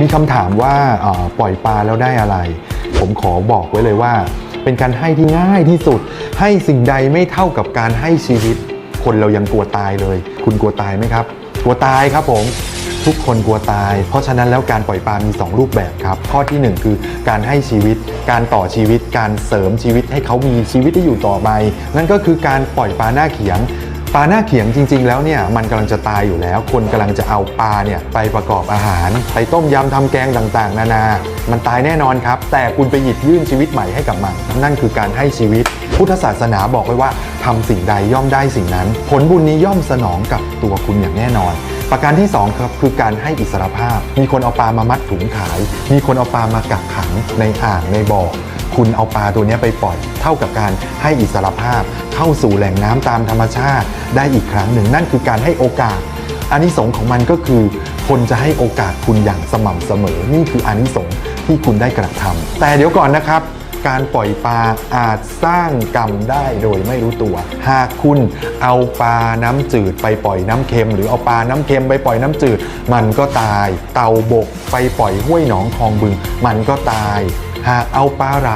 มีคำถามว่าปล่อยปลาแล้วได้อะไร ผมขอบอกไว้เลยว่า เป็นการให้ที่ง่ายที่สุด ให้สิ่งใดไม่เท่ากับการให้ชีวิต คนเรายังกลัวตายเลย คุณกลัวตายไหมครับ กลัวตายครับผมทุกคนกลัวตาย เพราะฉะนั้นแล้วการปล่อยปลา มี 2 รูปแบบครับ ข้อทีหนึ่1 คือการให้ชีวิต การต่อชีวิต การเสริมชีวิตให้เขามีชีวิตที่อยู่ต่อไป นั่นก็คือการปล่อยปลาหน้าเขียง ปลาหน้าเขียงจริง ๆ แล้วเนี่ยมันกำลังจะตายอยู่แล้ว คนกำลังจะเอาปลาเนี่ยไปประกอบอาหาร ไปต้มยำทำแกงต่างๆ นานา มันตายแน่นอนครับ แต่คุณไปหยิบยื่นชีวิตใหม่ให้กับมัน นั่นคือการให้ชีวิต พุทธศาสนาบอกไว้ว่าทำสิ่งใดย่อมได้สิ่งนั้น ผลบุญนี้ย่อมสนองกับตัวคุณอย่างแน่นอนประการที่สองครับคือการให้อิสรภาพ มีคนเอาปลามามัดถุงขาย มีคนเอาปลามากักขังในอ่างในบ่อ คุณเอาปลาตัวนี้ไปปล่อย เท่ากับการให้อิสรภาพเข้าสู่แหล่งน้ำตามธรรมชาติ ได้อีกครั้งหนึ่ง นั่นคือการให้โอกาสอานิสงส์ของมันก็คือ คนจะให้โอกาสคุณอย่างสม่ำเสมอ นี่คืออานิสงส์ที่คุณได้กระทำแต่เดี๋ยวก่อนนะครับการปล่อยปลาอาจสร้างกรรมได้โดยไม่รู้ตัว หากคุณเอาปลาน้ำจืดไปปล่อยน้ำเค็ม หรือเอาปลาน้ำเค็มไปปล่อยน้ำจืด มันก็ตาย เต่าบกไปปล่อยห้วยหนองคลองบึง มันก็ตาย หากเอาปลาไหล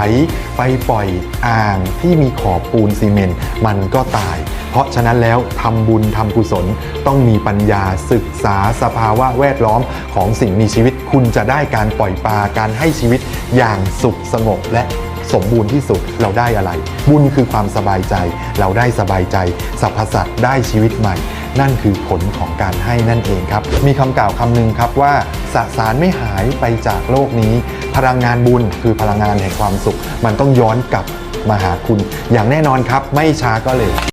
ไปปล่อยอ่างที่มีขอบปูนซีเมนต์มันก็ตาย เพราะฉะนั้นแล้วทำบุญทำกุศลต้องมีปัญญาศึกษาสภาวะแวดล้อมของสิ่งมีชีวิต คุณจะได้การปล่อยปลาการให้ชีวิตอย่างสุขสงบและสมบูรณ์ที่สุดเราได้อะไร บุญคือความสบายใจ เราได้สบายใจสรรพสัตว์ได้ชีวิตใหม่ นั่นคือผลของการให้นั่นเองครับ มีคำกล่าวคำหนึ่งครับว่า สสารไม่หายไปจากโลกนี้ พลังงานบุญคือพลังงานแห่งความสุข มันต้องย้อนกลับมาหาคุณ อย่างแน่นอนครับ ไม่ช้าก็เลย